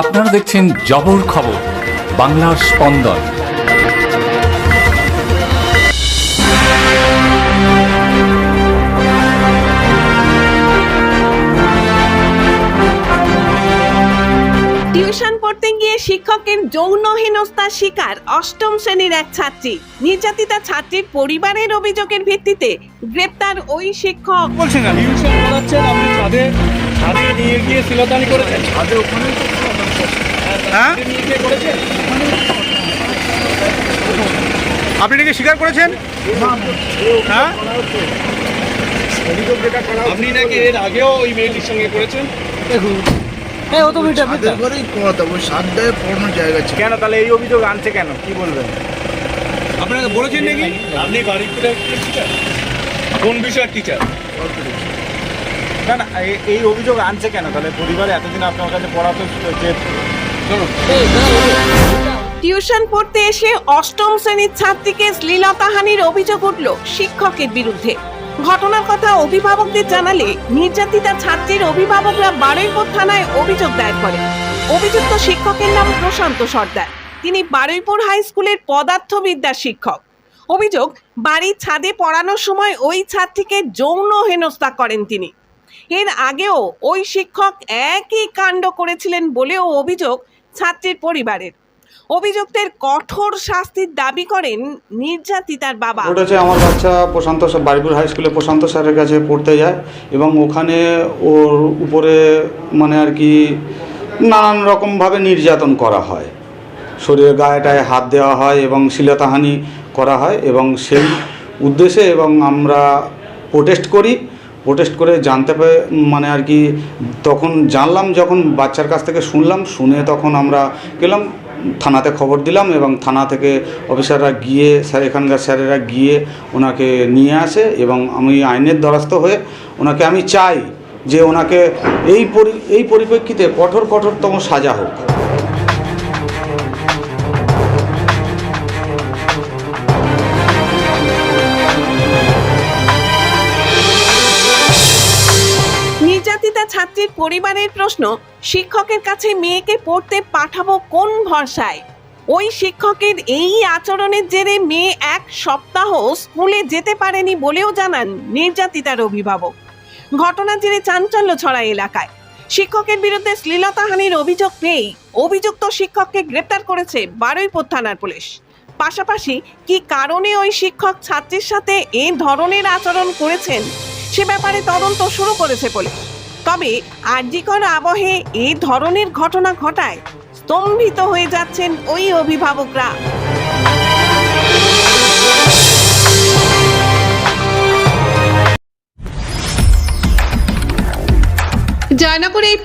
আপনারা দেখছেন জবর খবর বাংলার স্পন্দন। টিউশন পড়তে গিয়ে শিক্ষকের যৌন হেনস্থার শিকার অষ্টম শ্রেণির এক ছাত্রী। নির্যাতিতা ছাত্রীর পরিবারের অভিযোগের ভিত্তিতে গ্রেপ্তার ওই শিক্ষক। বলছেন টিউশন পড়াচ্ছেন আপনি ছাদে ছাদে নিয়ে গিয়ে শিলতানি করেছেন? ছাদে ওখানে হ্যাঁ? আপনি নাকি স্বীকার করেছেন? হ্যাঁ? আপনি নাকি এর আগেও ওই মেয়েটির সঙ্গে করেছেন? ওই সাতটায় পড়ানোর জায়গা ছিল। কেন? তাহলে এই অভিযোগ আনছে কেন? কি বলবেন? আপনাকে বলেছেন নাকি? আপনি বাড়ি টিচার কোন বিষয়ের টিচার না না এই অভিযোগ আনছে কেন? তাহলে পরিবারে এতদিন আপনার কাছে পড়াতো যে টিউশন পড়তে এসে অষ্টম শ্রেণির ছাত্রীকে শ্লীলতাহানির অভিযোগ উঠল শিক্ষকের বিরুদ্ধে। ঘটনার কথা অভিভাবকদের জানালে নির্যাতিতা ছাত্রীর অভিভাবকরা বারুইপুর থানায় অভিযোগ দায়ের করে। অভিযুক্ত শিক্ষকের নাম প্রশান্ত সর্দার। তিনি বারুইপুর হাই স্কুলের পদার্থবিদ্যার শিক্ষক। অভিযোগ, বাড়ির ছাদে পড়ানোর সময় ওই ছাত্রীকে যৌন হেনস্থা করেন তিনি। এর আগেও ওই শিক্ষক একই কাণ্ড করেছিলেন বলেও অভিযোগ ছাত্রীর পরিবারের। অভিযুক্তের কঠোর শাস্তির দাবি করেন নির্যাতিতার বাবা। ঘটেছে আমার বাচ্চা প্রশান্ত বারিপুর হাই স্কুলে প্রশান্ত স্যারের কাছে পড়তে যায় এবং ওখানে ওর উপরে মানে আর কি নানান রকমভাবে নির্যাতন করা হয়। শরীরে গায়ে টায়ে হাত দেওয়া হয় এবং শিলতাহানি করা হয় এবং সেই উদ্দেশ্যে এবং আমরা প্রোটেস্ট করি প্রোটেস্ট করে জানতে পেরে মানে আর কি, তখন জানলাম, যখন বাচ্চার কাছ থেকে শুনলাম, শুনে তখন আমরা গেলাম, থানাতে খবর দিলাম এবং থানা থেকে অফিসাররা গিয়ে, স্যার, এখানকার স্যারেরা গিয়ে ওনাকে নিয়ে আসে এবং আমি আইনের দ্বারস্থ হয়ে ওনাকে আমি চাই যে ওনাকে এই পরি, এই পরিপ্রেক্ষিতে কঠোর কঠোরতম সাজা হোক। ছাত্রীর পরিবারের প্রশ্ন, শিক্ষকের কাছে মেয়েকে পড়তে পাঠাবো কোন ভরসায়? ওই শিক্ষকের এই আচরণের জেরে মেয়ে এক সপ্তাহ স্কুলে যেতে পারেনি বলেও জানান নির্যাতিতার অভিভাবক। ঘটনার জেরে চাঞ্চল্য ছড়ায় এলাকায়। শিক্ষকের বিরুদ্ধে শ্লীলতাহানির অভিযোগ পেয়েই অভিযুক্ত শিক্ষককে গ্রেপ্তার করেছে বারুইপুর থানার পুলিশ। পাশাপাশি কি কারণে ওই শিক্ষক ছাত্রীর সাথে এ ধরনের আচরণ করেছেন, সে ব্যাপারে তদন্ত শুরু করেছে পুলিশ। তবে আর্যিকর আবহে এ ধরনের ঘটনা ঘটায় স্তম্ভিত হয়ে যাচ্ছেন ওই অভিভাবকরা।